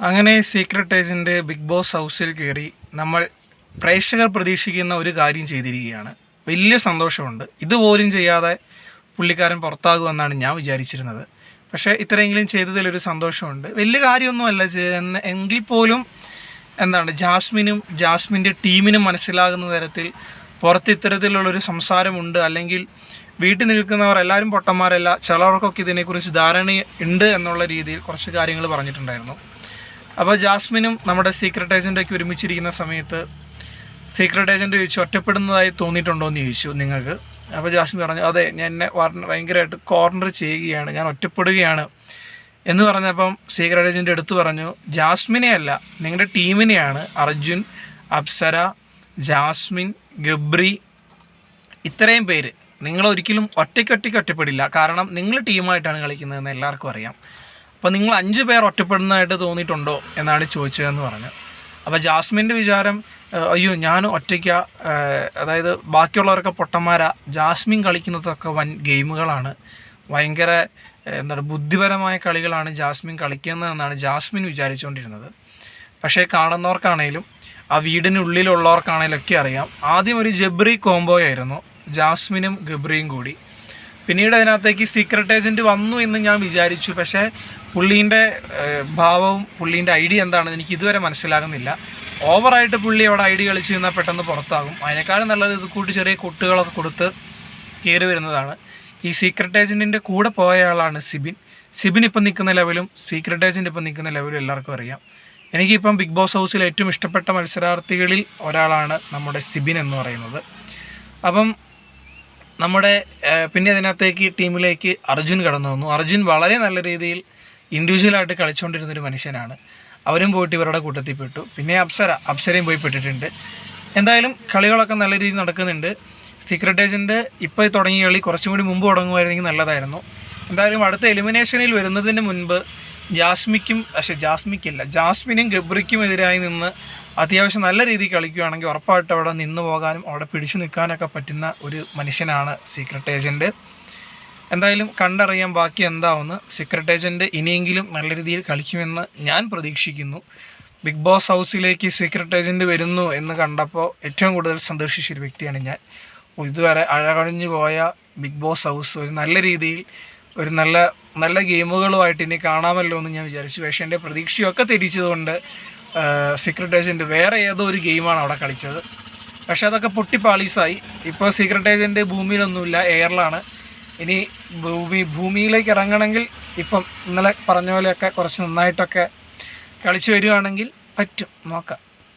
അങ്ങനെ secret agent big boss ഹൗസിൽ കയറി നമ്മൾ പ്രേക്ഷകർ പ്രതീക്ഷിക്കുന്ന ഒരു കാര്യം ചെയ്തിരിക്കുകയാണ്. വലിയ സന്തോഷമുണ്ട്. ഇതുപോലും ചെയ്യാതെ പുള്ളിക്കാരൻ പുറത്താകുമെന്നാണ് ഞാൻ വിചാരിച്ചിരുന്നത്. പക്ഷേ ഇത്രയെങ്കിലും ചെയ്തതിലൊരു സന്തോഷമുണ്ട്. വലിയ കാര്യമൊന്നുമല്ല ചെയ്യുന്ന എങ്കിൽ പോലും എന്താണ് ജാസ്മിനും ജാസ്മിന്റെ ടീമിനും മനസ്സിലാകുന്ന തരത്തിൽ പുറത്ത് ഇത്തരത്തിലുള്ളൊരു സംസാരമുണ്ട്. അല്ലെങ്കിൽ വീട്ടിൽ നിൽക്കുന്നവർ എല്ലാവരും പൊട്ടന്മാരല്ല ചിലർക്കൊക്കെ ഇതിനെക്കുറിച്ച് ധാരണ ഉണ്ട് എന്നുള്ള രീതിയിൽ കുറച്ച് കാര്യങ്ങൾ പറഞ്ഞിട്ടുണ്ടായിരുന്നു. അപ്പോൾ ജാസ്മിനും നമ്മുടെ സീക്രട്ട് ഏജന്റൊക്കെ ഒരുമിച്ചിരിക്കുന്ന സമയത്ത് സീക്രട്ട് ഏജന്റ് ചോദിച്ചു ഒറ്റപ്പെടുന്നതായി തോന്നിയിട്ടുണ്ടോ? എന്ന് ചോദിച്ചു നിങ്ങൾക്ക്. അപ്പോൾ ജാസ്മിൻ പറഞ്ഞു അതെ ഞാൻ എന്നെ ഭയങ്കരമായിട്ട് കോർണർ ചെയ്യുകയാണ് ഞാൻ ഒറ്റപ്പെടുകയാണ്. എന്ന് പറഞ്ഞപ്പം സീക്രട്ട് ഏജന്റ് എടുത്തു പറഞ്ഞു ജാസ്മിനെ അല്ല നിങ്ങളുടെ ടീമിനെയാണ് അർജുൻ അപ്സര ജാസ്മിൻ ഗബ്രി ഇത്രയും പേര്. നിങ്ങൾ ഒരിക്കലും ഒറ്റയ്ക്കൊറ്റയ്ക്ക് ഒറ്റപ്പെടില്ല. കാരണം നിങ്ങൾ ടീമായിട്ടാണ് കളിക്കുന്നതെന്ന് എല്ലാവർക്കും അറിയാം. അപ്പോൾ നിങ്ങൾ അഞ്ച് പേർ ഒറ്റപ്പെടുന്നതായിട്ട് തോന്നിയിട്ടുണ്ടോ എന്നാണ് ചോദിച്ചതെന്ന് പറഞ്ഞു. അപ്പോൾ ജാസ്മിന്റെ വിചാരം അയ്യോ ഞാൻ ഒറ്റയ്ക്ക അതായത് ബാക്കിയുള്ളവരൊക്കെ പൊട്ടന്മാരാ ജാസ്മിൻ കളിക്കുന്നതൊക്കെ വൻ ഗെയിമുകളാണ്. ഭയങ്കര എന്താ എന്താണ് ബുദ്ധിപരമായ കളികളാണ് ജാസ്മിൻ കളിക്കുന്നതെന്നാണ് ജാസ്മിൻ വിചാരിച്ചുകൊണ്ടിരുന്നത്. പക്ഷേ കാണുന്നവർക്കാണേലും ആ വീടിനുള്ളിലുള്ളവർക്കാണേലും ഒക്കെ അറിയാം. ആദ്യം ഒരു ജബ്രി കോംബോ ആയിരുന്നു ജാസ്മിനും ഗബ്രിയും കൂടി. പിന്നീട് അതിനകത്തേക്ക് സീക്രട്ട് ഏജന്റ് വന്നു എന്ന് ഞാൻ വിചാരിച്ചു. പക്ഷേ പുള്ളീന്റെ ഭാവവും പുള്ളീന്റെ ഐഡിയ എന്താണെന്ന് എനിക്ക് ഇതുവരെ മനസ്സിലാകുന്നില്ല. ഓവറായിട്ട് പുള്ളി അവിടെ ഐഡി കളിച്ച് നിന്നാൽ പെട്ടെന്ന് പുറത്താകും. അതിനേക്കാളും നല്ലത് ഇത് കൂട്ടി ചെറിയ കുട്ടികളൊക്കെ കൊടുത്ത് കയറി വരുന്നതാണ്. ഈ സീക്രട്ട് ഏജന്റിന്റെ കൂടെ പോയ ആളാണ് സിബിൻ. സിബിൻ ഇപ്പം നിൽക്കുന്ന ലെവലും സീക്രട്ട് ഏജന്റ് ഇപ്പം നിൽക്കുന്ന ലെവലും എല്ലാവർക്കും അറിയാം. എനിക്കിപ്പം ബിഗ് ബോസ് ഹൗസിൽ ഏറ്റവും ഇഷ്ടപ്പെട്ട മത്സരാർത്ഥികളിൽ ഒരാളാണ് നമ്മുടെ സിബിൻ എന്ന് പറയുന്നത്. അപ്പം നമ്മുടെ പിന്നെ അതിനകത്തേക്ക് ടീമിലേക്ക് അർജുൻ കടന്നു വന്നു. അർജുൻ വളരെ നല്ല രീതിയിൽ ഇൻഡിവിജ്വലായിട്ട് കളിച്ചുകൊണ്ടിരുന്നൊരു മനുഷ്യനാണ്. അവരും പോയിട്ട് ഇവരുടെ കൂട്ടത്തിൽ പെട്ടു. പിന്നെ അപ്സര അപ്സരയും പോയി പെട്ടിട്ടുണ്ട്. എന്തായാലും കളികളൊക്കെ നല്ല രീതിയിൽ നടക്കുന്നുണ്ട്. സീക്രട്ട് ഏജന്റ് ഇപ്പോൾ തുടങ്ങിയ കളി കുറച്ചും കൂടി മുമ്പ് തുടങ്ങുമായിരുന്നെങ്കിൽ നല്ലതായിരുന്നു. എന്തായാലും അടുത്ത എലിമിനേഷനിൽ വരുന്നതിന് മുൻപ് ജാസ്മിക്കും പക്ഷേ ജാസ്മിക്കില്ല ജാസ്മിനും ഗബ്രിക്കും എതിരായി നിന്ന് അത്യാവശ്യം നല്ല രീതിയിൽ കളിക്കുകയാണെങ്കിൽ ഉറപ്പായിട്ട് അവിടെ നിന്ന് പോകാനും അവിടെ പിടിച്ചു നിൽക്കാനൊക്കെ പറ്റുന്ന ഒരു മനുഷ്യനാണ് സീക്രട്ട് ഏജന്റ് എന്തായാലും കണ്ടറിയാൻ ബാക്കി എന്താവുമെന്ന് സീക്രട്ട് ഏജന്റ് ഇനിയെങ്കിലും നല്ല രീതിയിൽ കളിക്കുമെന്ന് ഞാൻ പ്രതീക്ഷിക്കുന്നു. ബിഗ് ബോസ് ഹൗസിലേക്ക് സീക്രട്ട് ഏജന്റ് വരുന്നു എന്ന് കണ്ടപ്പോൾ ഏറ്റവും കൂടുതൽ സന്തോഷിച്ചൊരു വ്യക്തിയാണ് ഞാൻ. ഇതുവരെ അഴകഴിഞ്ഞു പോയ ബിഗ് ബോസ് ഹൗസ് ഒരു നല്ല രീതിയിൽ ഒരു നല്ല നല്ല ഗെയിമുകളുമായിട്ട് ഇനി കാണാമല്ലോ എന്ന് ഞാൻ വിചാരിച്ചു. പക്ഷേ എന്റെ പ്രതീക്ഷയൊക്കെ തിരിച്ചതുകൊണ്ട് സീക്രട്ട് വേറെ ഏതോ ഒരു ഗെയിമാണ് അവിടെ കളിച്ചത്. പക്ഷേ അതൊക്കെ പൊട്ടി പാളീസായി ഇപ്പോൾ സീക്രട്ട് ഭൂമിയിലൊന്നുമില്ല എയറിലാണ് ഇനി ഭൂമി ഭൂമിയിലേക്ക് ഇറങ്ങണമെങ്കിൽ ഇപ്പം ഇന്നലെ പറഞ്ഞ പോലെയൊക്കെ കുറച്ച് നന്നായിട്ടൊക്കെ കളിച്ചു വരികയാണെങ്കിൽ പറ്റും. നോക്കാം.